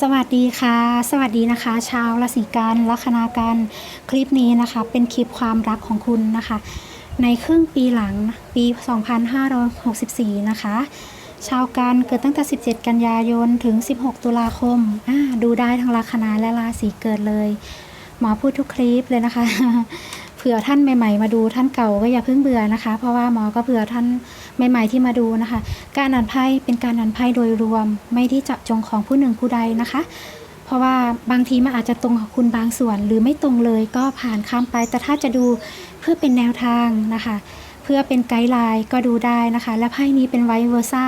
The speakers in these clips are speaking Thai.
สวัสดีค่ะ สวัสดีนะคะ ชาวราศีกันลัคนากันคลิปนี้นะคะ เป็นคลิปความรักของคุณนะคะ ในครึ่งปีหลังปี 2564 นะคะ ชาวกันเกิดตั้งแต่ 17 กันยายนถึง 16 ตุลาคมดูได้ทั้งลัคนาและราศีเกิดเลย หมอพูดทุกคลิปเลยนะคะ เผื่อท่านใหม่ ๆ มาดูท่านเก่าก็อย่าเพิ่งเบื่อนะคะ เพราะว่าหมอก็เผื่อท่าน ใหม่ ๆที่มาดูนะคะ การอ่านไพ่เป็นการอ่านไพ่โดยรวม ไม่ที่จาะจงของผู้หนึ่งผู้ใดนะคะ เพราะว่าบางทีมันอาจจะตรงกับคุณบางส่วน หรือไม่ตรงเลยก็ผ่านข้ามไป แต่ถ้าจะดูเพื่อเป็นแนวทางนะคะ เพื่อเป็นไกด์ไลน์ก็ดูได้นะคะ และไพ่นี้เป็นไวเวอร์ซ่า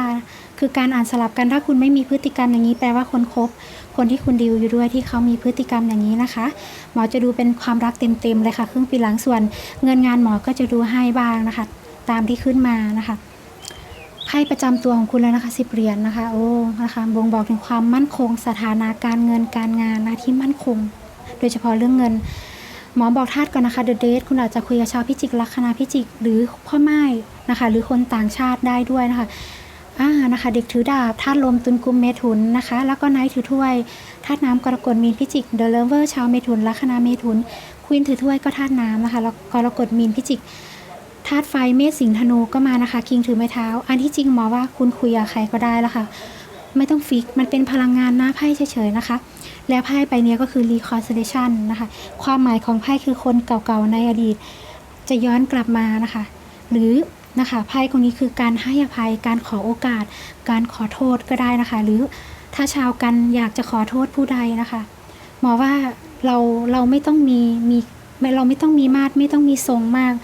คือการอ่านสลับกันถ้าคุณไม่มีพฤติกรรมอย่างนี้แปลว่าคนคบคนที่คุณดีลอยู่ด้วยที่เขามีพฤติกรรมอย่างนี้นะคะหมอจะดูเป็นความรักเต็มๆเลยค่ะครึ่งปีหลังส่วน เงินงานหมอก็จะดูให้บ้างนะคะ ตามที่ขึ้นมานะคะ ไพ่ประจำตัวของคุณแล้วนะคะสิบเหรียญนะคะ โอ้นะคะบ่งบอกถึงความมั่นคง สถานะการเงินการงานนะที่มั่นคง โดยเฉพาะเรื่องเงิน หมอบอกธาตุก่อนนะคะเดอะเดทคุณอาจจะคุยกับชาวพิจิกลัคนาพิจิก หรือพ่อไม้นะคะ หรือคนต่างชาติได้ด้วยนะคะอ่านะคะ เด็กถือดาบธาตุลมตุลกุมเมถุนนะคะ แล้วก็ไนท์ถือถ้วยธาตุน้ำกรกฎมีนพิจิกเดอะเลเวอร์ชาวเมถุนลัคนาเมถุนควีนถือถ้วยก็ธาตุน้ำนะคะแล้วกรกฎมีนพิจิก ธาตุไฟเมษสิงธนูก็มานะคะ คิงถือไม้เท้า อันที่จริงหมอว่าคุณคุยกับใครก็ได้แล้วค่ะ ไม่ต้องฟิก มันเป็นพลังงานหน้าไพ่เฉยๆนะคะ แล้วไพ่ใบนี้ก็คือ reconciliation นะคะ ความหมายของไพ่คือคนเก่าๆในอดีต จะย้อนกลับมานะคะ หรือนะคะไพ่ตรงนี้คือการให้อภัย การขอโอกาส การขอโทษก็ได้นะคะ หรือถ้าชาวกันอยากจะขอโทษผู้ใดนะคะ หมอว่าเราเราไม่ต้องมีมีเราไม่ต้องมีมาตรไม่ต้องมีทรงมาก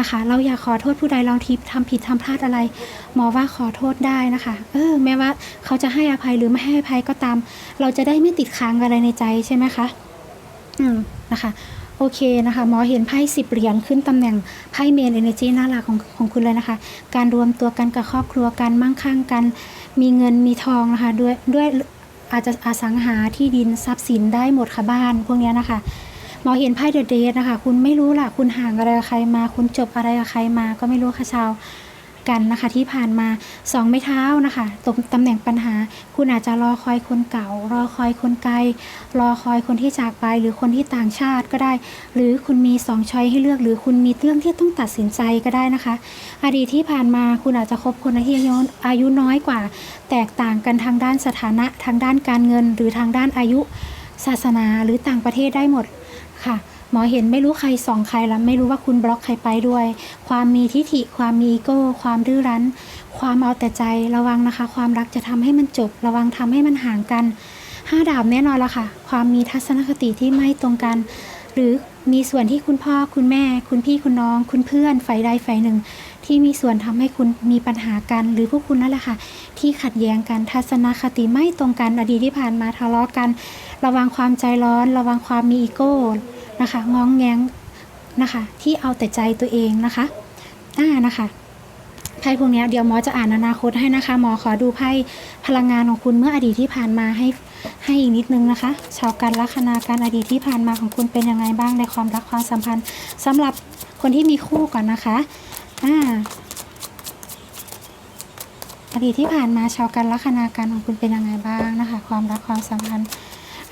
นะคะ เราอยากขอโทษผู้ใดเราทิพทำผิดทำพลาดอะไร หมอว่าขอโทษได้นะคะ เออ แม้ว่าเขาจะให้อภัยหรือไม่ให้อภัยก็ตาม เราจะได้ไม่ติดค้างอะไรในใจใช่ไหมคะ อืมนะคะโอเคนะคะหมอเห็นไพ่สิบเหรียญขึ้นตำแหน่งไพ่เมนเอเนจีน่ารักของของคุณเลยนะคะ การรวมตัวกันกับครอบครัวการมั่งคั่งกันมีเงินมีทองนะคะ ด้วยด้วยอาจจะอสังหาที่ดินทรัพย์สินได้หมดค่ะบ้าน พวกนี้นะคะ หมอเห็นไพ่เดอะเดทนะคะ คุณไม่รู้ล่ะ คุณห่างอะไรกับใครมา คุณจบอะไรกับใครมา ก็ไม่รู้ค่ะชาวกันนะคะที่ผ่านมาสองไม้เท้านะคะตกตำแหน่งปัญหา คุณอาจจะรอคอยคนเก่า รอคอยคนไกล รอคอยคนที่จากไป หรือคนที่ต่างชาติก็ได้ หรือคุณมีสองช้อยให้เลือก หรือคุณมีเรื่องที่ต้องตัดสินใจก็ได้นะคะ อดีตที่ผ่านมาคุณอาจจะคบคนที่อายุอายุน้อยกว่า แตกต่างกันทางด้านสถานะ ทางด้านการเงิน หรือทางด้านอายุ ศาสนาหรือต่างประเทศได้หมด ค่ะ หมอเห็นไม่รู้ใครส่องใครแล้วไม่รู้ว่าคุณบล็อกใครไปด้วย ความมีทิฐิ ความมีอีโก้ ความดื้อรั้น ความเอาแต่ใจระวังนะคะ ความรักจะทำให้มันจบ ระวังทำให้มันห่างกันห้าดาบแน่นอนละค่ะ ความมีทัศนคติที่ไม่ตรงกัน หรือมีส่วนที่คุณพ่อคุณแม่ คุณพี่คุณน้อง คุณเพื่อนฝ่ายใดฝ่ายหนึ่ง ที่มีส่วนทำให้คุณมีปัญหากัน หรือพวกคุณนั่นแหละค่ะ ที่ขัดแย้งกันทัศนคติไม่ตรงกันอดีตที่ผ่านมาทะเลาะกัน ระวังความใจร้อน ระวังความมีอีโก้นะคะงองแงงนะคะที่เอาแต่ใจตัวเองนะคะอ่านะคะไพ่พวกนี้เดี๋ยวหมอจะอ่านอนาคตให้นะคะ หมอขอดูไพ่พลังงานของคุณเมื่ออดีตที่ผ่านมาให้ให้อีกนิดนึงนะคะ ชาวกันลัคนาการอดีตที่ผ่านมาของคุณเป็นยังไงบ้างในความรักความสัมพันธ์สำหรับคนที่มีคู่ก่อนนะคะอ่าอดีตที่ผ่านมาชาวกันลัคนาการของคุณเป็นยังไงบ้างนะคะ ความรักความสัมพันธ์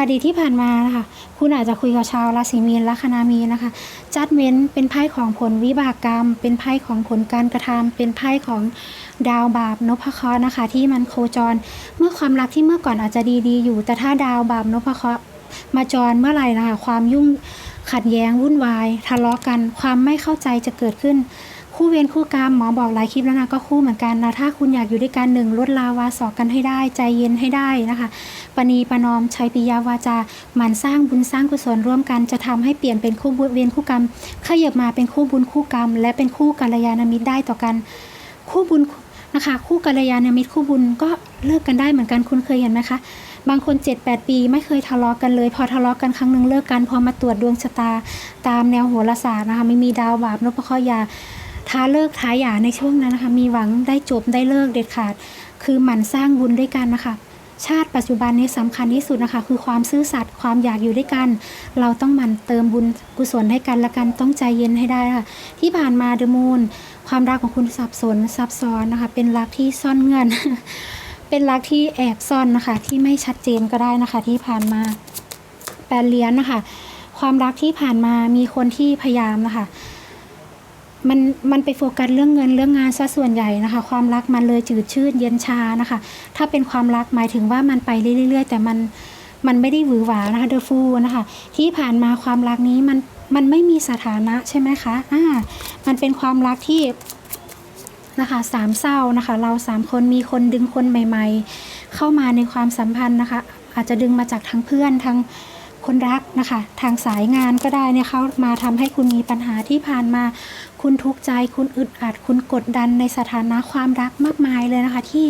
อดีตที่ผ่านมานะคะคุณอาจจะคุยกับชาวราศีมีนลัคนามีนนะคะจัดเม้นเป็นไพ่ของผลวิบากกรรม เป็นไพ่ของผลการกระทำเป็นไพ่ของดาวบาปนพเคราะห์นะคะ ที่มันโคจร เมื่อความรักที่เมื่อก่อนอาจจะดีๆอยู่ แต่ถ้าดาวบาปนพเคราะห์มาจรเมื่อไหร่นะคะความยุ่งขัดแย้งวุ่นวาย ทะเลาะกัน ความไม่เข้าใจจะเกิดขึ้น คู่เวรคู่กรรมหมอบอกหลายคลิปแล้วนะก็คู่เหมือนกันนะถ้าคุณอยากอยู่ด้วยกันหนึ่งลดลาวาสอกกันให้ได้ใจเย็นให้ได้นะคะปณีปนอมใช้ปิยาวาจาหมั่นสร้างบุญสร้างกุศลร่วมกันจะทำให้เปลี่ยนเป็นคู่เวรคู่กรรมขยับมาเป็นคู่บุญคู่กรรม และเป็นคู่กัลยาณมิตรได้ต่อกัน คู่บุญนะคะ คู่กัลยาณมิตรคู่บุญก็เลิกกันได้เหมือนกันคุณเคยเห็นไหมคะบางคน 7-8 ปีไม่เคยทะเลาะกันเลย พอทะเลาะกันครั้งหนึ่งเลิกกัน พอมาตรวจดวงชะตา ตามแนวโหราศาสตร์นะคะไม่มีดาวบาปนพเคราะห์ยา ท้าเลิกท้าหย่าในช่วงนั้นนะคะ มีหวังได้จบได้เลิกเด็ดขาด คือหมั่นสร้างบุญด้วยกันนะคะ ชาติปัจจุบันนี้สำคัญที่สุดนะคะ คือความซื่อสัตย์ความอยากอยู่ด้วยกัน เราต้องหมั่นเติมบุญกุศลให้กันและกันต้องใจเย็นให้ได้ค่ะ ที่ผ่านมาเดมูนความรักของคุณสับสนซับซ้อนนะคะ เป็นรักที่ซ่อนเงื่อนเป็นรักที่แอบซ่อนนะคะ ที่ไม่ชัดเจนก็ได้นะคะ ที่ผ่านมาแปดเหรียญนะคะ ความรักที่ผ่านมามีคนที่พยายามนะคะ มันมันไปโฟกัสเรื่องเงินเรื่องงานซะส่วนใหญ่นะคะ ความรักมันเลยจืดชืดเย็นชานะคะ ถ้าเป็นความรักหมายถึงว่ามันไปเรื่อยๆ แต่มันมันไม่ได้หวือหวานะคะเดอฟูนะคะ ที่ผ่านมาความรักนี้มันมันไม่มีสถานะใช่ไหมคะอ่ามันเป็นความรักที่นะคะสามเศร้านะคะ เราสามคนมีคนดึงคนใหม่ ๆ เข้ามาในความสัมพันธ์นะคะ อาจจะดึงมาจากทั้งเพื่อนทั้งคนรักนะคะ ทางสายงานก็ได้เนี่ยเขามาทำให้คุณมีปัญหาที่ผ่านมา คุณทุกข์ใจ คุณอึดอัด คุณกดดันในสถานะความรักมากมายเลยนะคะ ที่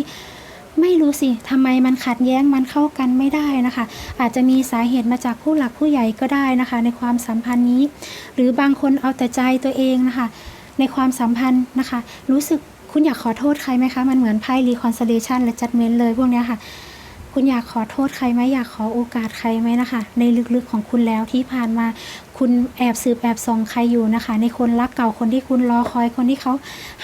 ไม่รู้สิทำไมมันขัดแย้งมันเข้ากันไม่ได้นะคะ อาจจะมีสาเหตุมาจากผู้หลักผู้ใหญ่ก็ได้นะคะ ในความสัมพันธ์นี้ หรือบางคนเอาแต่ใจตัวเองนะคะ ในความสัมพันธ์นะคะ รู้สึกคุณอยากขอโทษใครไหมคะ มันเหมือนไพ่ reconciliation และ judgment เลยพวกนี้ค่ะคุณอยากขอโทษใครไหมอยากขอโอกาสใครไหมนะคะ ในลึกๆของคุณแล้วที่ผ่านมา คุณแอบสืบแอบส่องใครอยู่นะคะ ในคนรักเก่าคนที่คุณรอคอยคนที่เขา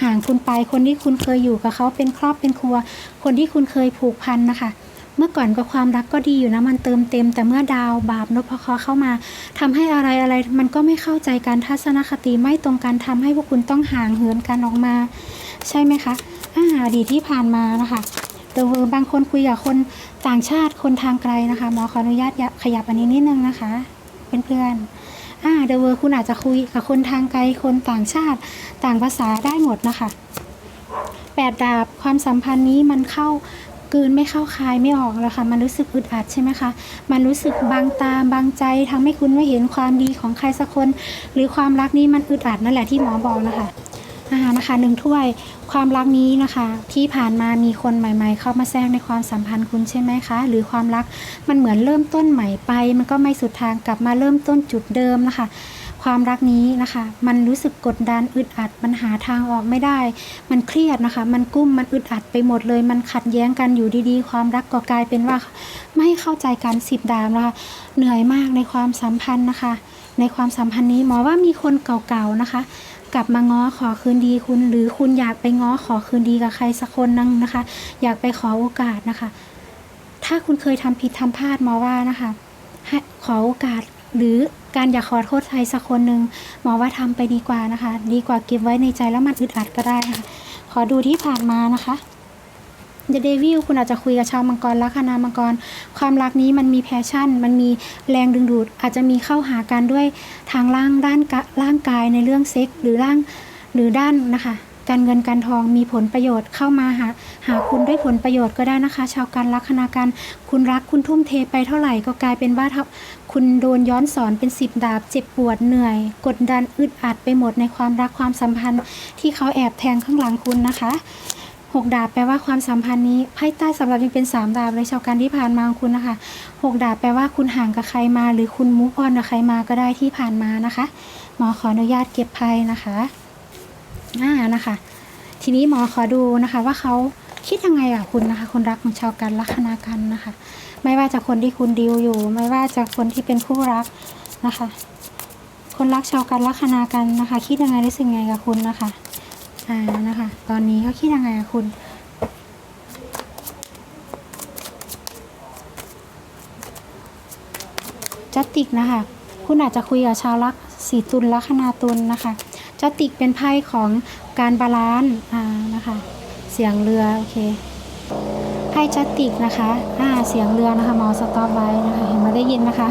ห่างคุณไป คนที่คุณเคยอยู่กับเขาเป็นครอบเป็นครัว คนที่คุณเคยผูกพันนะคะ เมื่อก่อนก็ความรักก็ดีอยู่นะมันเติมเต็ม แต่เมื่อดาวบาปนพเคราะห์เข้ามาทำให้อะไรอะไรมันก็ไม่เข้าใจกันทัศนคติไม่ตรงกันทำให้พวกคุณต้องห่างเหินกันออกมา ใช่ไหมคะอาอดีตที่ผ่านมานะคะเดวบางคนคุยกับคนต่างชาติคนทางไกลนะคะหมอขออนุญาตขยับอันนี้นิดนึงนะคะเพื่อนๆ อ่าเดเวอร์คุณอาจจะคุยกับคนทางไกลคนต่างชาติต่างภาษาได้หมดนะคะแปดดาบความสัมพันธ์นี้มันเข้ากืนไม่เข้าคายไม่ออกแล้วค่ะ มันรู้สึกอึดอัดใช่ไหมคะ มันรู้สึกบางตาบางใจทำให้คุณไม่เห็นความดีของใครสักคน หรือความรักนี้มันอึดอัดนั่นแหละที่หมอบอกนะคะ อาหารนะคะหนึ่งถ้วย ความรักนี้นะคะ ที่ผ่านมามีคนใหม่ ๆ เข้ามาแทรกในความสัมพันธ์คุณใช่ไหมคะ หรือความรักมันเหมือนเริ่มต้นใหม่ไป มันก็ไม่สุดทางกลับมาเริ่มต้นจุดเดิมนะคะ ความรักนี้นะคะ มันรู้สึกกดดันอึดอัดมันหาทางออกไม่ได้ มันเครียดนะคะ มันกุ้มมันอึดอัดไปหมดเลย มันขัดแย้งกันอยู่ดีๆ ความรักก็กลายเป็นว่า ไม่เข้าใจกันสิบดามนะคะเหนื่อยมากในความสัมพันธ์นะคะ ในความสัมพันธ์นี้หมอว่ามีคนเก่าๆนะคะ กลับมาง้อขอคืนดีคุณ หรือคุณอยากไปง้อขอคืนดีกับใครสักคนนึงนะคะ อยากไปขอโอกาสนะคะ ถ้าคุณเคยทำผิดทำพลาดหมอว่านะคะให้ขอโอกาสหรือการอยากขอโทษใครสักคนหนึ่งหมอว่าทำไปดีกว่านะคะ ดีกว่าเก็บไว้ในใจแล้วมันอึดอัดก็ได้นะคะ ขอดูที่ผ่านมานะคะ The Devil คุณอาจจะคุยกับชาวมังกรลัคนามังกร ความรักนี้มันมีแพชชั่น มันมีแรงดึงดูด อาจจะมีเข้าหากันด้วยทางร่างด้านร่างกายในเรื่องเซ็กส์หรือร่างหรือด้านนะคะการเงินการทองมีผลประโยชน์เข้ามาหาหาคุณด้วยผลประโยชน์ก็ได้นะคะ ชาวการลัคนาการคุณรักคุณทุ่มเทไปเท่าไหร่ก็กลายเป็นว่าคุณโดนย้อนสอนเป็นสิบดาบเจ็บปวดเหนื่อย กดดันอึดอัดไปหมดในความรักความสัมพันธ์ ที่เขาแอบแทงข้างหลังคุณนะคะ หกดาบแปลว่าความสัมพันธ์นี้ไพ่ใต้สำหรับยังเป็นสามดาบเลยชาวการที่ผ่านมาของคุณนะคะหกดาบแปลว่าคุณห่างกับใครมา หรือคุณมูฟออนกับใครมาก็ได้ที่ผ่านมานะคะ หมอขออนุญาตเก็บไพ่นะคะอ่านะคะ ทีนี้หมอขอดูนะคะ ว่าเขาคิดยังไงกับคุณนะคะ คนรักของชาวกันลัคนากันนะคะ ไม่ว่าจะคนที่คุณดิวอยู่ ไม่ว่าจะคนที่เป็นคู่รักนะคะ คนรักชาวกันลัคนากันนะคะ คิดยังไงรู้สึกยังไงกับคุณนะคะ อ่านะคะ ตอนนี้เขาคิดยังไงคุณ จัตติกนะคะ คุณอาจจะคุยกับชาวลักสีตุลลัคนาตุลนะคะ จัตติกเป็นไพ่ของการบาลานซ์อ่านะคะ เสียงเรือ โอเค ไพ่จัตติกนะคะอ่าเสียงเรือนะคะมอสต็อปไว้นะคะ เห็นมาได้ยินนะคะ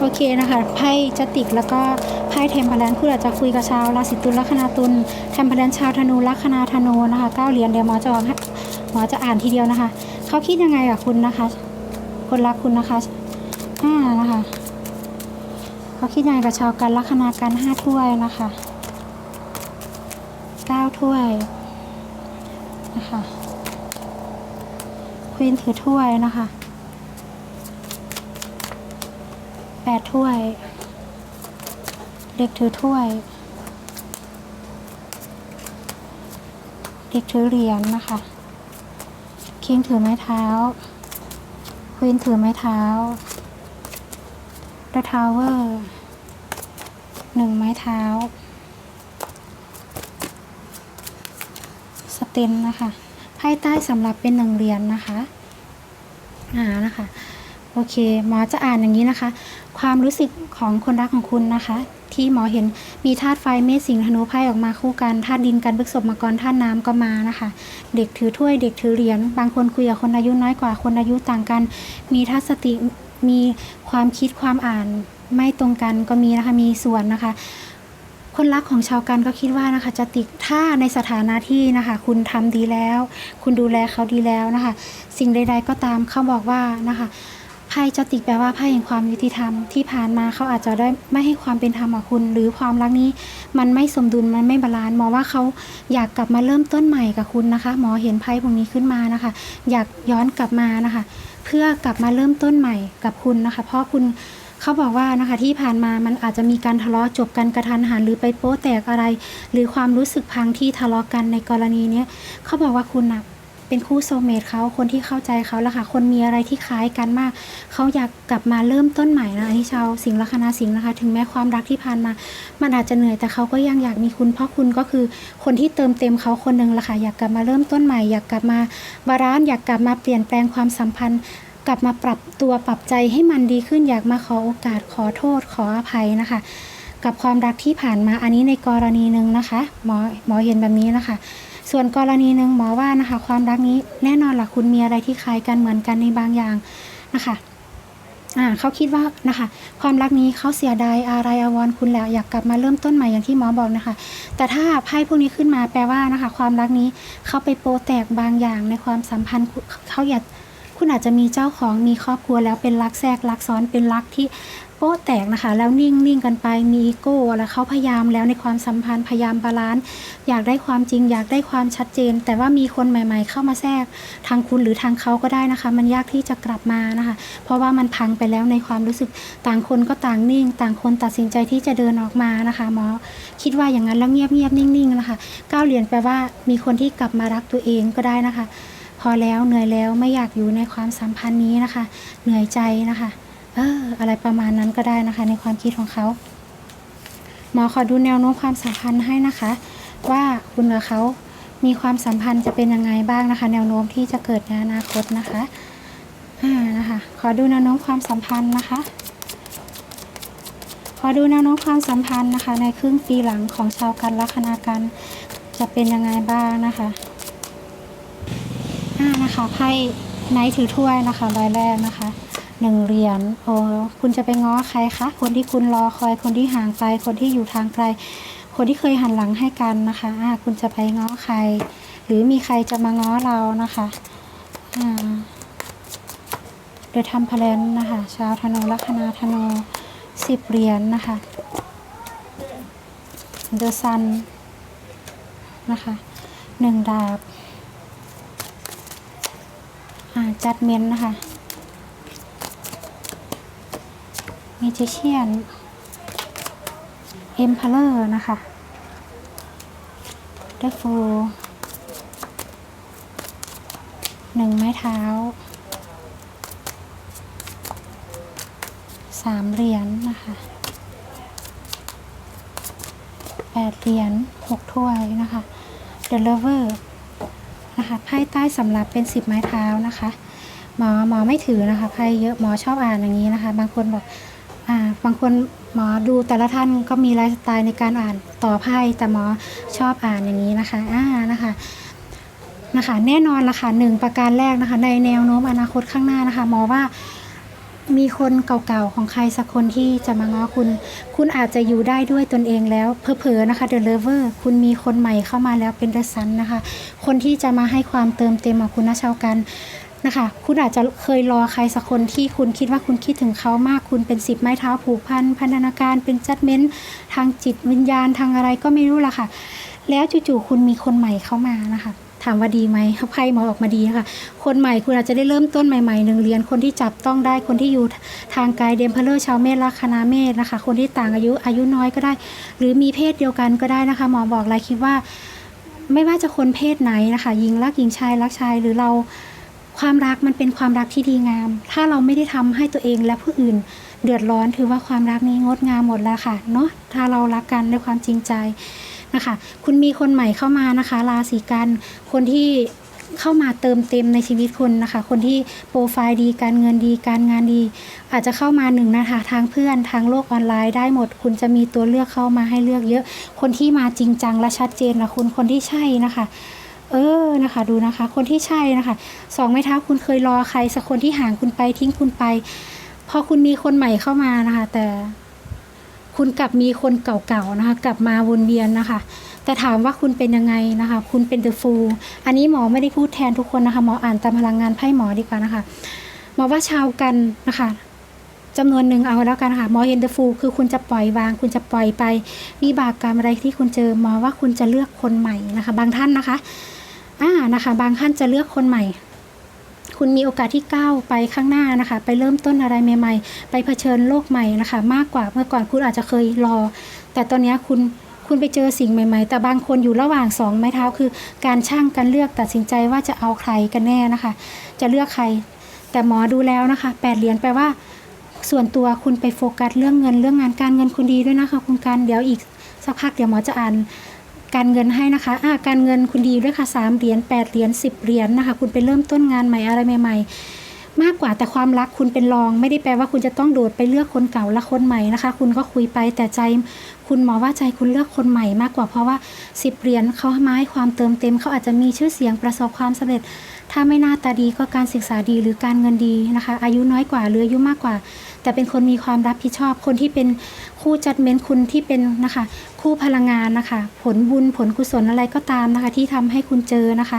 โอเคนะคะไพ่จติกแล้วก็ไพ่เทมพลนคุณอาจจะคุยกับชาวราศีตุลลัคนาตุลเทมพลนชาวธนูลัคนาธนูนะคะเก้าเหรียญเดี๋ยวหมอจะหมอจะอ่านทีเดียวนะคะ เขาคิดยังไงกับคุณนะคะ คนรักคุณนะคะอ่านะคะเขาคิดยังไงกับชาวกันลัคนากันห้าถ้วยนะคะเก้าถ้วยนะคะควีนถือถ้วยนะคะ แปดถ้วย เด็กถือถ้วย เด็กถือเหรียญนะคะ คิงถือไม้เท้า ควีนถือไม้เท้า The Tower หนึ่งไม้เท้า สเตนนะคะไพ่ใต้สำหรับเป็นหนึ่งเหรียญนะคะอ่านะคะ โอเค หมอจะอ่านอย่างนี้นะคะ ความรู้สึกของคนรักของคุณนะคะ ที่หมอเห็นมีธาตุไฟเมษสิงธนูไพ่ออกมาคู่กันธาตุดินกันพฤกษบมกรธาตุน้ำก็มานะคะ เด็กถือถ้วยเด็กถือเหรียญบางคนคุยกับคนอายุน้อยกว่าคนอายุต่างกัน มีทัศนสติมีความคิดความอ่านไม่ตรงกันก็มีนะคะมีส่วนนะคะคนรักของชาวกันก็คิดว่านะคะจะติดถ้าในสถานะที่นะคะ คุณทำดีแล้ว คุณดูแลเขาดีแล้วนะคะ สิ่งใด ๆก็ตามเขาบอกว่านะคะ พ่จติกแปลว่าไพ่แห่งความยุติธรรมที่ผ่านมาเขาอาจจะได้ไม่ให้ความเป็นธรรมกับคุณ หรือความรักนี้มันไม่สมดุลมันไม่บาลานซ์หมอว่าเขาอยากกลับมาเริ่มต้นใหม่กับคุณนะคะ หมอเห็นไพ่พวกนี้ขึ้นมานะคะ อยากย้อนกลับมานะคะ เพื่อกลับมาเริ่มต้นใหม่กับคุณนะคะ เพราะคุณเขาบอกว่านะคะที่ผ่านมามันอาจจะมีการทะเลาะจบกันกระทันหันหรือไปโป๊แตกอะไร หรือความรู้สึกพังที่ทะเลาะกันในกรณีเนี้ยเขาบอกว่าคุณนะ เป็นคู่โซเมตเขาคนที่เข้าใจเขาแล้วค่ะ คนมีอะไรที่คล้ายกันมาก เขาอยากกลับมาเริ่มต้นใหม่นะอันนี้ชาวสิงห์ลัคนาสิงห์นะคะ ถึงแม้ความรักที่ผ่านมา มันอาจจะเหนื่อยแต่เขาก็ยังอยากมีคุณเพราะคุณก็คือคนที่เติมเต็มเขาคนหนึ่งละค่ะ อยากกลับมาเริ่มต้นใหม่ อยากกลับมาบาลานซ์อยากกลับมาเปลี่ยนแปลงความสัมพันธ์กลับมาปรับตัวปรับใจให้มันดีขึ้นอยากมาขอโอกาสขอโทษขออภัยนะคะ กับความรักที่ผ่านมาอันนี้ในกรณีหนึ่งนะคะ หมอหมอเห็นแบบนี้นะคะ ส่วนกรณีหนึ่งหมอว่านะคะ ความรักนี้แน่นอนล่ะคุณมีอะไรที่คล้ายกันเหมือนกันในบางอย่างนะคะเขาคิดว่านะคะ ความรักนี้เขาเสียดายอะไรอาวรคุณแล้วอยากกลับมาเริ่มต้นใหม่อย่างที่หมอบอกนะคะ แต่ถ้าไพ่พวกนี้ขึ้นมาแปลว่านะคะ ความรักนี้เขาไปโปรแตกบางอย่างในความสัมพันธ์เขาอยากคุณอาจจะมีเจ้าของมีครอบครัวแล้วเป็นรักแทรกรักซ้อนเป็นรักที่ โป๊ะแตกนะคะ แล้วนิ่งนิ่งกันไปมีอีโก้แล้วเขาพยายามแล้วในความสัมพันธ์พยายามบาลานซ์อยากได้ความจริง อยากได้ความชัดเจน แต่ว่ามีคนใหม่ ๆ เข้ามาแทรกทางคุณหรือทางเขาก็ได้นะคะ มันยากที่จะกลับมานะคะ เพราะว่ามันพังไปแล้วในความรู้สึกต่างคนก็ต่างนิ่ง ต่างคนตัดสินใจที่จะเดินออกมานะคะหมอคิดว่าอย่างนั้นแล้วเงียบเงียบๆนิ่งๆนะคะก้าเหรียญแปลว่ามีคนที่กลับมารักตัวเองก็ได้นะคะ พอแล้วเหนื่อยแล้วไม่อยากอยู่ในความสัมพันธ์นี้นะคะ เหนื่อยใจนะคะ อออะไรประมาณนั้นก็ได้นะคะ ในความคิดของเขา หมอขอดูแนวโน้มความสัมพันธ์ให้นะคะ ว่าคุณกับเขามีความสัมพันธ์จะเป็นยังไงบ้างนะคะ แนวโน้มที่จะเกิดในอนาคตนะคะอ่านะคะ ขอดูแนวโน้มความสัมพันธ์นะคะ ขอดูแนวโน้มความสัมพันธ์นะคะ ในครึ่งปีหลังของชาวกันลัคนากันจะเป็นยังไงบ้างนะคะอ่านะคะไพ่ไนท์ถือถ้วยนะคะใบแรกนะคะ หนึ่งเหรียญโอ้คุณจะไปง้อใครคะ คนที่คุณรอคอย คนที่ห่างไกล คนที่อยู่ทางไกล คนที่เคยหันหลังให้กันนะคะคุณจะไปง้อใคร หรือมีใครจะมาง้อเรานะคะอ่าโดยทำพลนนะคะชาวธนูลัคนาธนูสิบเหรียญนะคะเดอะซันนะคะหนึ่งดาบจัดเมนนะคะ มีเจเชียนเอ็มพาเลอร์นะคะเดฟโฟหนึ่งไม้เท้าสามเหรียญนนะคะแปดเหรียญหกถ้วยนะคะ The Lover นะคะไพ่ใต้สำหรับเป็นสิบไม้เท้านะคะ หมอหมอไม่ถือนะคะไพ่เยอะหมอชอบอ่านอย่างนี้นะคะ บางคนบอก บางคนหมอดูแต่ละท่านก็มีไลฟ์สไตล์ในการอ่านต่อไพ่แต่หมอชอบอ่านอย่างนี้นะคะอ่านะคะนะคะ แน่นอนละค่ะหนึ่งประการแรกนะคะ ในแนวโน้มอนาคตข้างหน้านะคะหมอว่ามีคนเก่าๆของใครสักคนที่จะมาง้อคุณ คุณอาจจะอยู่ได้ด้วยตนเองแล้วเพอๆนะคะ The Lover คุณมีคนใหม่เข้ามาแล้วเป็น The Sun นะคะ คนที่จะมาให้ความเติมเต็มกับคุณนะชาวกัน นะคะ คุณอาจจะเคยรอใครสักคนที่คุณคิดว่าคุณคิดถึงเขามาก คุณเป็นสิบไม้เท้าผูกพัน พันธนาการ เป็นจัดเม้นทางจิตวิญญาณทางอะไรก็ไม่รู้ละค่ะ แล้วจู่ๆคุณมีคนใหม่เข้ามานะคะถามว่าดีไหมไพ่หมอออกมาดีนะคะคนใหม่คุณอาจจะได้เริ่มต้นใหม่ๆหนึ่งเรียนคนที่จับต้องได้คนที่อยู่ทางกายเดมเพลเลอร์ชาวเมษลัคนาเมษนะคะ คนที่ต่างอายุอายุน้อยก็ได้ หรือมีเพศเดียวกันก็ได้นะคะ หมอบอกเลยคิดว่า ไม่ว่าจะคนเพศไหนนะคะหญิงรักหญิงชายรักชายหรือเรา ความรักมันเป็นความรักที่ดีงาม ถ้าเราไม่ได้ทำให้ตัวเองและผู้อื่น เดือดร้อนถือว่าความรักนี้งดงามหมดแล้วค่ะเนาะถ้าเรารักกันด้วยความจริงใจนะคะ คุณมีคนใหม่เข้ามานะคะ ราศีกัน คนที่เข้ามาเติมเต็มในชีวิตคุณนะคะ คนที่โปรไฟล์ดีการเงินดีการงานดี อาจจะเข้ามาหนึ่งนะคะ ทางเพื่อนทางโลกออนไลน์ได้หมด คุณจะมีตัวเลือกเข้ามาให้เลือกเยอะ คนที่มาจริงจังและชัดเจนนะคุณคนที่ใช่นะคะ เออนะคะ ดูนะคะ คนที่ใช่นะคะสองไม้เท้าคุณเคยรอใครสักคนที่ห่างคุณไปทิ้งคุณไป พอคุณมีคนใหม่เข้ามานะคะ แต่คุณกลับมีคนเก่าๆนะคะ กลับมาวนเวียนนะคะ แต่ถามว่าคุณเป็นยังไงนะคะ คุณเป็นเดอะฟูลอันนี้หมอไม่ได้พูดแทนทุกคนนะคะหมออ่านตามพลังงานไพ่หมอดีกว่านะคะหมอว่าชาวกันนะคะจำนวนหนึ่งเอาแล้วกันค่ะหมอเห็นเดอะฟูคือคุณจะปล่อยวาง คุณจะปล่อยไปวิบากกรรมอะไรที่คุณเจอหมอว่าคุณจะเลือกคนใหม่นะคะ บางท่านนะคะ อ่านะคะ บางท่านจะเลือกคนใหม่ คุณมีโอกาสที่ก้าวไปข้างหน้านะคะ ไปเริ่มต้นอะไรใหม่ ๆ ไปเผชิญโลกใหม่นะคะ มากกว่าเมื่อก่อนคุณอาจจะเคยรอ แต่ตอนนี้คุณคุณไปเจอสิ่งใหม่ๆ แต่บางคนอยู่ระหว่างสองไม้เท้าคือ การช่างการเลือกตัดสินใจว่าจะเอาใครกันแน่นะคะ จะเลือกใคร แต่หมอดูแล้วนะคะแปดเหรียญแปลว่า ส่วนตัวคุณไปโฟกัสเรื่องเงินเรื่องงานการเงินคุณดีด้วยนะคะคุณการเดี๋ยวอีกสักพักเดี๋ยวหมอจะอ่าน การเงินให้นะคะอ่าการเงินคุณดีด้วยค่ะสามเหรียญแปดเหรียญสิบเหรียญนะคะ คุณไปเริ่มต้นงานใหม่อะไรใหม่ ๆ มากกว่าแต่ความรักคุณเป็นรอง ไม่ได้แปลว่าคุณจะต้องโดดไปเลือกคนเก่าและคนใหม่นะคะ คุณก็คุยไปแต่ใจคุณหมอว่าใจคุณเลือกคนใหม่มากกว่าเพราะว่าสิบเหรียญเขามาให้ความเติมเต็มเขาอาจจะมีชื่อเสียงประสบความสำเร็จ ถ้าไม่หน้าตาดีก็การศึกษาดีหรือการเงินดีนะคะ อายุน้อยกว่าหรืออายุมากกว่า แต่เป็นคนมีความรับผิดชอบ คนที่เป็นคู่จัดเม้นต์คุณที่เป็นนะคะ คู่พลังงานนะคะ ผลบุญผลกุศลอะไรก็ตามนะคะ ที่ทำให้คุณเจอนะคะ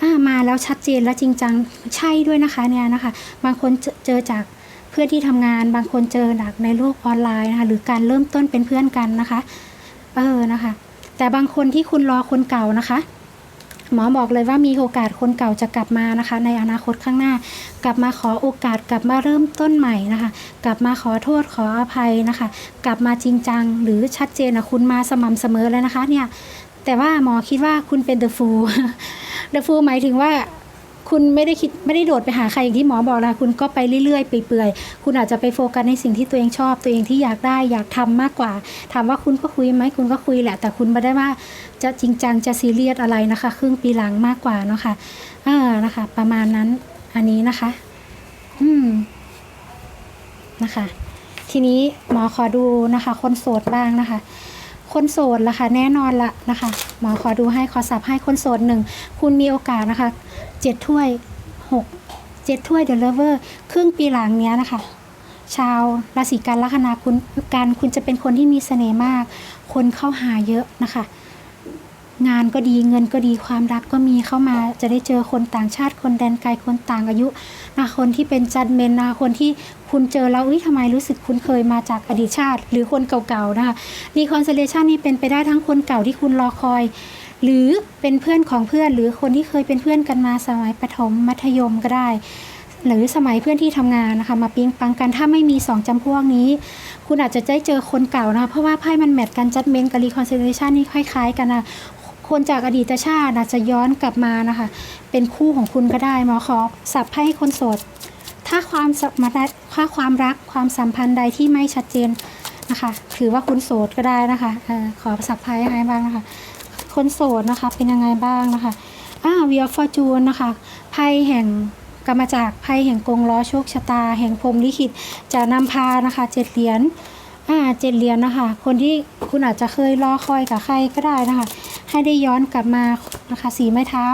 อ่ามาแล้วชัดเจนและจริงจังใช่ด้วยนะคะเนี่ยนะคะ บางคนเจอเจอจากเพื่อนที่ทำงาน บางคนเจอจากในโลกออนไลน์นะคะหรือการเริ่มต้นเป็นเพื่อนกันนะคะ เออนะคะ แต่บางคนที่คุณรอคนเก่านะคะ หมอบอกเลยว่ามีโอกาสคนเก่าจะกลับมานะคะ ในอนาคตข้างหน้า กลับมาขอโอกาสกลับมาเริ่มต้นใหม่นะคะ กลับมาขอโทษขออภัยนะคะ กลับมาจริงจังหรือชัดเจนนะคุณมาสม่ำเสมอแล้วนะคะเนี่ยแต่ว่าหมอคิดว่าคุณเป็นเดอะฟูเดอะฟูหมายถึงว่า คุณไม่ได้คิดไม่ได้โดดไปหาใครอย่างที่หมอบอกนะคุณก็ไปเรื่อยๆเปื่อยๆคุณอาจจะไปโฟกัสในสิ่งที่ตัวเองชอบ ตัวเองที่อยากได้อยากทำมากกว่า ถามว่าคุณก็คุยไหมคุณก็คุยแหละ แต่คุณไม่ได้ว่าจะจริงจังจะซีเรียสอะไรนะคะ ครึ่งปีหลังมากกว่าเนาะค่ะอ่านะคะ ประมาณนั้นอันนี้นะคะ อืมนะคะ ทีนี้หมอขอดูนะคะ คนโสดบ้างนะคะ คนโสดละค่ะแน่นอนละนะคะหมอขอดูให้ขอสับให้คนโสดหนึ่งคุณมีโอกาสนะคะเจ็ดถ้วยหกเจ็ดถ้วยเดลิเลเวอร์ครึ่งปีหลังเนี้ยนะคะชาวราศีกันลัคนาคุณการคุณจะเป็นคนที่มีเสน่ห์มาก คนเข้าหาเยอะนะคะ งานก็ดีเงินก็ดีความรักก็มีเข้ามา จะได้เจอคนต่างชาติคนแดนไกลคนต่างอายุนะคนที่เป็นจัดเมนนะคนที่คุณเจอแล้วอุ้ยทำไมรู้สึกคุ้นเคยมาจากอดีตชาติ หรือคนเก่าๆนะคะรีคอนเซเลชันนี่เป็นไปได้ทั้งคนเก่าที่คุณรอคอย หรือเป็นเพื่อนของเพื่อน หรือคนที่เคยเป็นเพื่อนกันมาสมัยประถมมัธยมก็ได้หรือสมัยเพื่อนที่ทำงานนะคะ มาปิ๊งปังกันถ้าไม่มีสองจำพวกนี้ คุณอาจจะได้เจอคนเก่านะคะเพราะว่าไพ่มันแมทกันจัดเมนกับรีคอนเซเลชันนี่คล้ายๆกันนะ คนจากอดีตชาติอาจจะย้อนกลับมานะคะ เป็นคู่ของคุณก็ได้หมอขอสับให้คนโสด ถ้าความสัมพันธ์ถ้าความรักความสัมพันธ์ใดที่ไม่ชัดเจนนะคะ ถือว่าคุณโสดก็ได้นะคะออขอสับไพ่ให้บ้างนะคะ คนโสดนะคะเป็นยังไงบ้างนะคะอ่าวีออฟฟอร์จูนนะคะไพ่แห่งกรรมจากไพ่แห่งกงล้อโชคชะตา แห่งพรมลิขิตจะนำพานะคะเจ็ดเหรียญ อ่าเจ็ดเหรียญนะคะ คนที่คุณอาจจะเคยรอคอยกับใครก็ได้นะคะ ให้ได้ย้อนกลับมานะคะสีไม้เท้า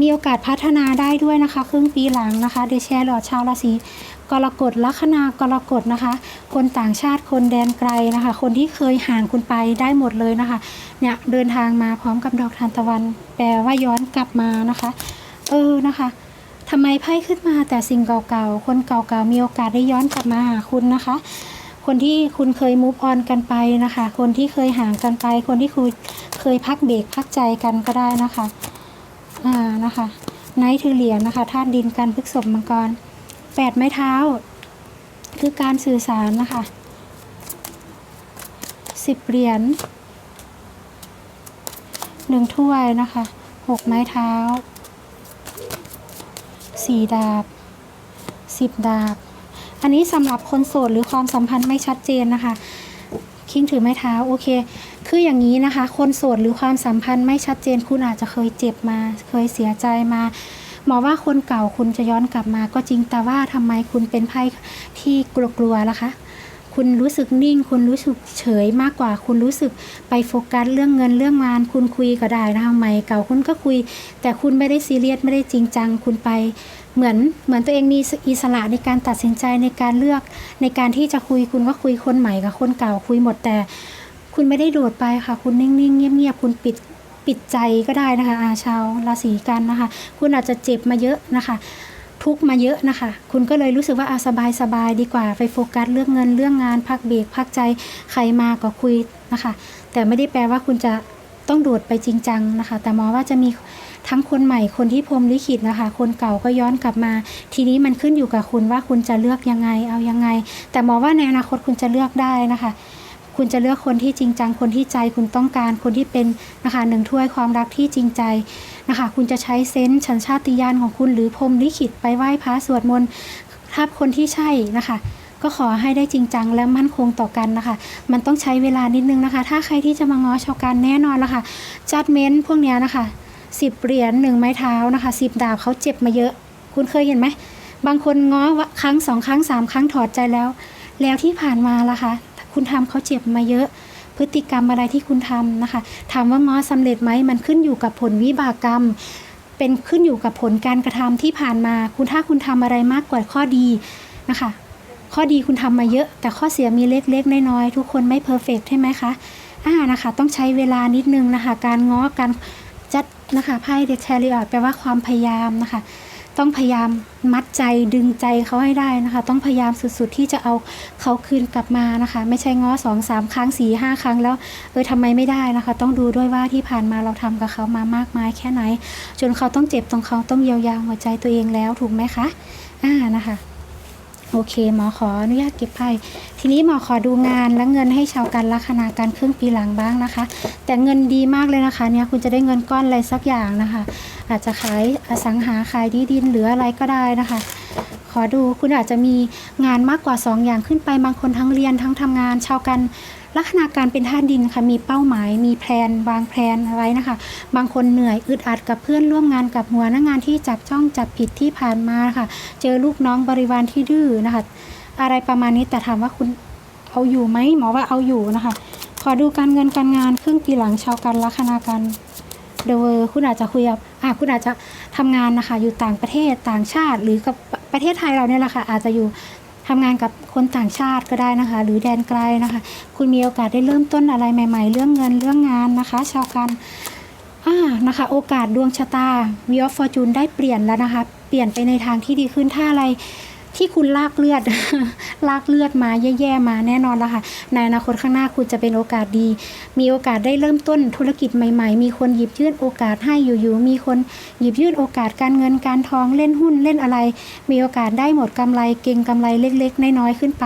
มีโอกาสพัฒนาได้ด้วยนะคะ ครึ่งปีหลังนะคะเดชแชร์หลอดชาวราศีกรกฎลัคนากรกฎนะคะ คนต่างชาติคนแดนไกลนะคะ คนที่เคยห่างคุณไปได้หมดเลยนะคะ เนี่ยเดินทางมาพร้อมกับดอกทานตะวัน แปลว่าย้อนกลับมานะคะ เออนะคะ ทำไมไพ่ขึ้นมาแต่สิ่งเก่าๆ คนเก่าๆ มีโอกาสได้ย้อนกลับมาหาคุณนะคะ คนที่คุณเคยมูฟออนกันไปนะคะ คนที่เคยห่างกันไป คนที่คุณเคยพักเบรกพักใจกันก็ได้นะคะ อ่านะคะไนท์ถือเหรียญนะคะธาตุดินการพฤกษบมังกรแปดไม้เท้า คือการสื่อสารนะคะสิบเหรียญหนึ่งถ้วยนะคะหกไม้เท้า สี่ดาบสิบดาบ อันนี้สำหรับคนโสดหรือความสัมพันธ์ไม่ชัดเจนนะคะ คิงถือไม้เท้าโอเค คืออย่างนี้นะคะ คนโสดหรือความสัมพันธ์ไม่ชัดเจนคุณอาจจะเคยเจ็บมา เคยเสียใจมาหมอว่าคนเก่าคุณจะย้อนกลับมาก็จริงแต่ว่าทำไมคุณเป็นไพ่ที่กลัวๆล่ะคะ คุณรู้สึกนิ่ง คุณรู้สึกเฉยมากกว่า คุณรู้สึกไปโฟกัสเรื่องเงินเรื่องงาน คุณคุยก็ได้นะคะใหม่เก่าคุณก็คุย แต่คุณไม่ได้ซีเรียสไม่ได้จริงจัง คุณไปเหมือนเหมือนตัวเองมีอิสระในการตัดสินใจในการเลือกในการที่จะคุยคุณก็คุยคนใหม่กับคนเก่าคุยหมดแต่ คุณไม่ได้โดดไปค่ะ คุณนิ่งๆเงียบๆคุณปิดปิดใจก็ได้นะคะอาชาวราศีกันนะคะ คุณอาจจะเจ็บมาเยอะนะคะ ทุกข์มาเยอะนะคะ คุณก็เลยรู้สึกว่าอาสบายสบายดีกว่าไปโฟกัสเรื่องเงินเรื่องงานพักเบรกพักใจใครมาก็คุยนะคะ แต่ไม่ได้แปลว่าคุณจะต้องโดดไปจริงจังนะคะ แต่หมอว่าจะมีทั้งคนใหม่คนที่พรมลิขิตนะคะ คนเก่าก็ย้อนกลับมา ทีนี้มันขึ้นอยู่กับคุณว่าคุณจะเลือกยังไงเอายังไง แต่หมอว่าในอนาคตคุณจะเลือกได้นะคะ คุณจะเลือกคนที่จริงจังคนที่ใจคุณต้องการคนที่เป็นนะคะหนึ่งถ้วยความรักที่จริงใจนะคะ คุณจะใช้เซนส์สัญชาตญาณของคุณหรือพรมลิขิตไปไหว้พระสวดมนต์ถ้าคนที่ใช่นะคะก็ขอให้ได้จริงจังและมั่นคงต่อกันนะคะ มันต้องใช้เวลานิดนึงนะคะ ถ้าใครที่จะมาง้อชาวกันแน่นอนละค่ะจัดเม้นพวกเนี้ยนะคะสิบเหรียญหนึ่งไม้เท้านะคะสิบดาบเขาเจ็บมาเยอะ คุณเคยเห็นไหม บางคนง้อวะครั้งสองครั้งสามครั้งถอดใจแล้ว แล้วที่ผ่านมาล่ะคะ คุณทำเขาเจ็บมาเยอะ พฤติกรรมอะไรที่คุณทำนะคะ ถามว่าง้อสำเร็จไหมมันขึ้นอยู่กับผลวิบากกรรม เป็นขึ้นอยู่กับผลการกระทำที่ผ่านมา คุณถ้าคุณทำอะไรมากกว่าข้อดีนะคะ ข้อดีคุณทำมาเยอะ แต่ข้อเสียมีเล็กๆน้อยๆทุกคนไม่เพอร์เฟกใช่ไหมคะอ่านะคะ ต้องใช้เวลานิดนึงนะคะ การง้อการจัดนะคะไพ่เดชเรียแปลว่าความพยายามนะคะ ต้องพยายามมัดใจดึงใจเขาให้ได้นะคะ ต้องพยายามสุดๆที่จะเอาเขาคืนกลับมานะคะ ไม่ใช่ง้อสองสามครั้งสี่ห้าครั้งแล้วเออทำไมไม่ได้นะคะ ต้องดูด้วยว่าที่ผ่านมาเราทำกับเขามามากมายแค่ไหน จนเขาต้องเจ็บตรงเขาต้องเยียวยาหัวใจตัวเองแล้วถูกไหมคะอ่านะคะ โอเคหมอขออนุญาตเก็บไพ่ทีนี้หมอขอดูงานและเงินให้ชาวกันลัคนาการครึ่งปีหลังบ้างนะคะ แต่เงินดีมากเลยนะคะเนี่ยคุณจะได้เงินก้อนอะไรสักอย่างนะคะ อาจจะขายอสังหาขายที่ดินหรืออะไรก็ได้นะคะ ขอดูคุณอาจจะมีงานมากกว่า 2 อย่างขึ้นไปบางคนทั้งเรียนทั้งทำงานชาวกัน ลัคนาการเป็นธาตุดินค่ะมีเป้าหมาย มีแพลนวางแพลนอาไว้นะคะ บางคนเหนื่อยอึดอัดกับเพื่อนร่วมงานกับหัวหน้างานที่จับจ้องจับผิดที่ผ่านมาค่ะ เจอลูกน้องบริวารที่ดื้อนะคะ อะไรประมาณนี้แต่ถามว่าคุณเอาอยู่ไหมหมอว่าเอาอยู่นะคะ ขอดูการเงินการงานครึ่งปีหลังชาวกันลัคนากันโดยคุณอาจจะคุยกับอะคุณอาจจะทำงานนะคะ อยู่ต่างประเทศต่างชาติหรือกับประเทศไทยเราเนี่ยแหละค่ะอาจจะอยู่ ทำงานกับคนต่างชาติก็ได้นะคะ หรือแดนไกลนะคะ คุณมีโอกาสได้เริ่มต้นอะไรใหม่ ๆ เรื่องเงินเรื่องงานนะคะ ชาวกันอ่านะคะ โอกาสดวงชะตา v ีออฟฟอร์จูนได้เปลี่ยนแล้วนะคะ เปลี่ยนไปในทางที่ดีขึ้นถ้าอะไร ที่คุณลากเลือด ลากเลือดมาแย่ๆมาแน่นอนแล้วค่ะ ในอนาคตข้างหน้าคุณจะเป็นโอกาสดี มีโอกาสได้เริ่มต้นธุรกิจใหม่ๆ มีคนหยิบยื่นโอกาสให้อยู่ๆ มีคนหยิบยื่นโอกาสการเงินการทองเล่นหุ้นเล่นอะไร มีโอกาสได้หมดกำไรเก่งกำไรเล็กๆ น้อยๆ ขึ้นไป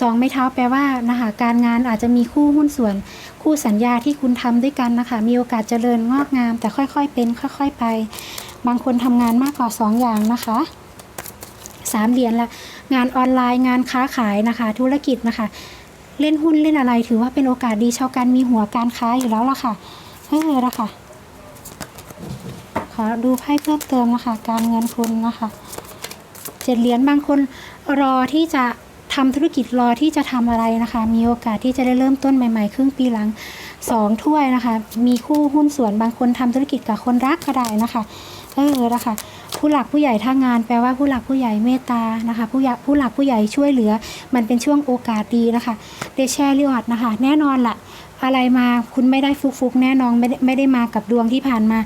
สองไม้เท้าแปลว่านะคะการงานอาจจะมีคู่หุ้นส่วน คู่สัญญาที่คุณทำด้วยกันนะคะ มีโอกาสเจริญงอกงาม แต่ค่อยๆเป็น ค่อย ๆ ไป บางคนทำงานมากกว่า 2 อย่างนะคะ สามเหรียญละงานออนไลน์งานค้าขายนะคะ ธุรกิจนะคะ เล่นหุ้นเล่นอะไรถือว่าเป็นโอกาสดีชาวการมีหัวการค้าอยู่แล้วล่ะค่ะเออละค่ะขอดูไพ่เพิ่มเติมนะคะ การเงินคุณนะคะเจ็ดเหรียญบางคนรอที่จะ ทำธุรกิจรอที่จะทำอะไรนะคะ มีโอกาสที่จะได้เริ่มต้นใหม่ ๆ ครึ่งปีหลังสองถ้วยนะคะ มีคู่หุ้นส่วนบางคนทำธุรกิจกับคนรักก็ได้นะคะเออนะคะผู้หลักผู้ใหญ่ถ้างานแปลว่าผู้หลักผู้ใหญ่เมตตานะคะผู้ใหญ่ผู้หลักผู้ใหญ่ช่วยเหลือ มันเป็นช่วงโอกาสดีนะคะเดชแชริออดนะคะ แน่นอนละอะไรมาคุณไม่ได้ฟุกๆแน่นอนไม่ได้ไม่ได้มากับดวงที่ผ่านมา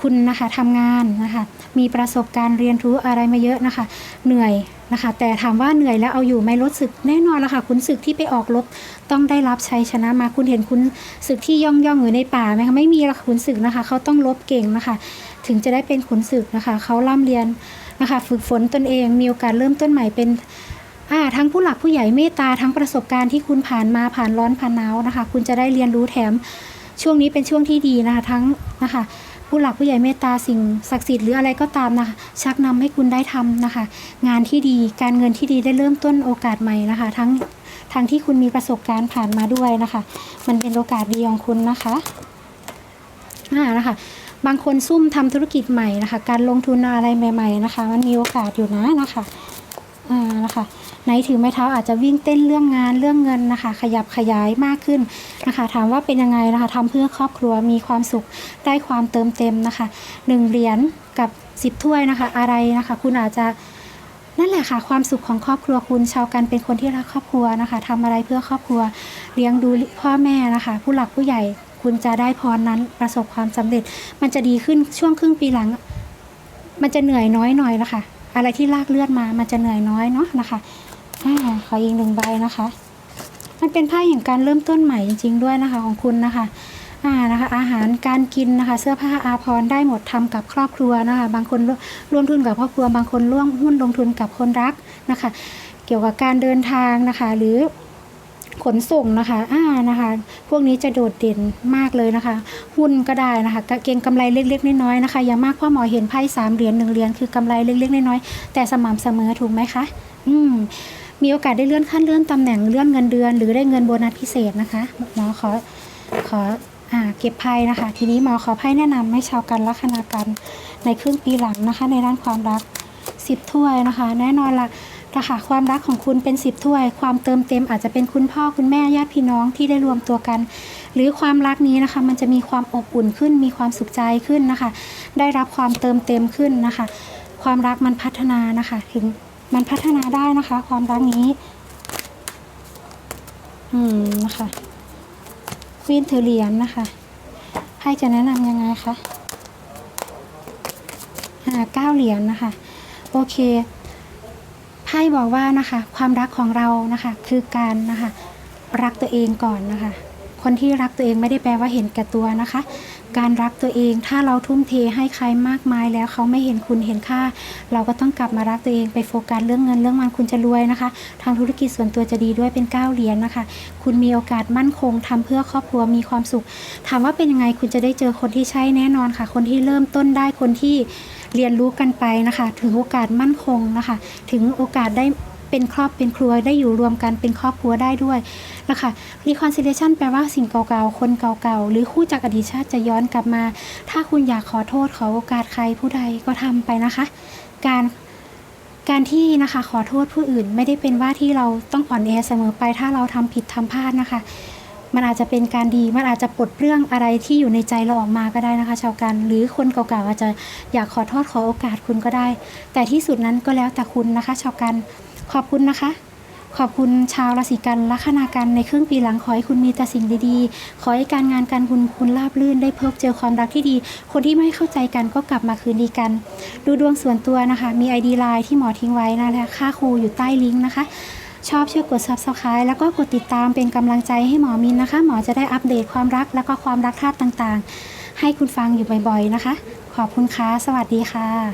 คุณนะคะทำงานนะคะมีประสบการณ์เรียนรู้อะไรมาเยอะนะคะ เหนื่อย นะคะ แต่ถามว่าเหนื่อยแล้วเอาอยู่ไหมลดศึกแน่นอนละค่ะคุณศึกที่ไปออกรบต้องได้รับชัยชนะมาคุณเห็นคุณศึกที่ย่องย่องอยู่ในป่าไหมคะไม่มีละคุณศึกนะคะ เขาต้องลบเก่งนะคะ ถึงจะได้เป็นขุนศึกนะคะเขาล่ำเรียนนะคะ ฝึกฝนตนเองมีโอกาสเริ่มต้นใหม่เป็นอ่าทั้งผู้หลักผู้ใหญ่เมตตาทั้งประสบการณ์ที่คุณผ่านมาผ่านร้อนผ่านหนาวนะคะ คุณจะได้เรียนรู้แถมช่วงนี้เป็นช่วงที่ดีนะคะทั้งนะคะ ผู้หลักผู้ใหญ่เมตตาสิ่งศักดิ์สิทธิ์หรืออะไรก็ตามนะคะ ชักนำให้คุณได้ทำนะคะ งานที่ดีการเงินที่ดีได้เริ่มต้นโอกาสใหม่นะคะ ทั้งทั้งที่คุณมีประสบการณ์ผ่านมาด้วยนะคะ มันเป็นโอกาสดีของคุณนะคะอ่านะคะบางคนซุ่มทำธุรกิจใหม่นะคะ การลงทุนอะไรใหม่ ๆ นะคะ มันมีโอกาสอยู่นะนะคะอ่านะคะ ไหนถือไม้เท้าอาจจะวิ่งเต้นเรื่องงานเรื่องเงินนะคะ ขยับขยายมากขึ้นนะคะ ถามว่าเป็นยังไงนะคะทำเพื่อครอบครัวมีความสุขได้ความเติมเต็มนะคะหนึ่งเหรียญกับสิบถ้วยนะคะ อะไรนะคะ คุณอาจจะนั่นแหละค่ะความสุขของครอบครัวคุณชาวกันเป็นคนที่รักครอบครัวนะคะทำอะไรเพื่อครอบครัวเลี้ยงดูพ่อแม่นะคะ ผู้หลักผู้ใหญ่คุณจะได้พรนั้นประสบความสำเร็จ มันจะดีขึ้นช่วงครึ่งปีหลัง มันจะเหนื่อยน้อยหน่อยละค่ะ อะไรที่ลากเลือดมามันจะเหนื่อยน้อยเนาะนะคะ อ่าขออีกหนึ่งใบนะคะ มันเป็นไพ่แห่งการเริ่มต้นใหม่จริง ๆ ด้วยนะคะของคุณนะคะอ่านะคะอาหารการกินนะคะ เสื้อผ้าอาภรณ์ได้หมดทำกับครอบครัวนะคะ บางคนร่วมทุนกับครอบครัว บางคนร่วมหุ้นลงทุนกับคนรักนะคะ เกี่ยวกับการเดินทางนะคะ หรือขนส่งนะคะอ่านะคะ พวกนี้จะโดดเด่นมากเลยนะคะ หุ้นก็ได้นะคะเก็งกำไรเล็กๆน้อยๆนะคะ อย่างมากพ่อหมอเห็นไพ่สามเหรียญหนึ่งเหรียญคือกำไรเล็กๆน้อยๆแต่สม่ำเสมอถูกไหมคะ อืม มีโอกาสได้เลื่อนขั้นเลื่อนตำแหน่งเลื่อนเงินเดือน หรือได้เงินโบนัสพิเศษนะคะ หมอขอขออเก็บไพ่นะคะ ทีนี้หมอขอไพ่แนะนำให้ชาวกันลัคนากันในครึ่งปีหลังนะคะ ในด้านความรักสิบถ้วยนะคะ แน่นอนละนะคะความรักของคุณเป็นสิบถ้วย ความเติมเต็มอาจจะเป็นคุณพ่อคุณแม่ญาติพี่น้องที่ได้รวมตัวกัน หรือความรักนี้นะคะ มันจะมีความอบอุ่นขึ้น มีความสุขใจขึ้นนะคะ ได้รับความเติมเต็มขึ้นนะคะ ความรักมันพัฒนานะคะถึง มันพัฒนาได้นะคะ ความรักนี้ อืมนะคะควีนถือเหรียญนะคะไพ่จะแนะนำยังไงคะอ่าเก้าเหรียญนะคะ โอเคไพ่บอกว่านะคะ ความรักของเรานะคะ คือการนะคะ รักตัวเองก่อนนะคะ คนที่รักตัวเองไม่ได้แปลว่าเห็นแก่ตัวนะคะ การรักตัวเอง ถ้าเราทุ่มเทให้ใครมากมายแล้วเขาไม่เห็นคุณเห็นค่า เราก็ต้องกลับมารักตัวเองไปโฟกัสเรื่องเงินเรื่องมันคุณจะรวยนะคะ ทางธุรกิจส่วนตัวจะดีด้วยเป็นเก้าเหรียญนะคะ คุณมีโอกาสมั่นคงทำเพื่อครอบครัวมีความสุข ถามว่าเป็นยังไงคุณจะได้เจอคนที่ใช่แน่นอนค่ะ คนที่เริ่มต้นได้คนที่เรียนรู้กันไปนะคะ ถึงโอกาสมั่นคงนะคะ ถึงโอกาสได้เป็นครอบเป็นครัวได้อยู่รวมกันเป็นครอบครัวได้ด้วย นะคะ reconciliation แปลว่าสิ่งเก่าๆ คนเก่าๆ หรือคู่จากอดีตชาติจะย้อนกลับมา ถ้าคุณอยากขอโทษขอโอกาสใครผู้ใดก็ทำไปนะคะ การการที่นะคะขอโทษผู้อื่นไม่ได้เป็นว่าที่เราต้องอ่อนแอเสมอไป ถ้าเราทำผิดทำพลาดนะคะ มันอาจจะเป็นการดี มันอาจจะปลดเปลื้องอะไรที่อยู่ในใจเราออกมาก็ได้นะคะ ชาวกัน หรือคนเก่าๆอาจจะอยากขอโทษขอโอกาสคุณก็ได้ แต่ที่สุดนั้นก็แล้วแต่คุณนะคะ ชาวกัน ขอบคุณนะคะ ขอบคุณชาวราศีกันลัคนากันในครึ่งปีหลังขอให้คุณมีแต่สิ่งดีๆ ขอให้การงานการคุณคุณราบรื่นได้พบเจอความรักที่ดี คนที่ไม่เข้าใจกันก็กลับมาคืนดีกัน ดูดวงส่วนตัวนะคะ มี ID ไลน์ที่หมอทิ้งไว้นะคะค่าครูอยู่ใต้ลิงก์นะคะ ชอบช่วยกด subscribe แล้วก็กดติดตามเป็นกำลังใจให้หมอมินนะคะ หมอจะได้อัปเดตความรักแล้วก็ความรักธาตุต่างๆ ให้คุณฟังอยู่บ่อยๆนะคะ ขอบคุณค่ะสวัสดีค่ะ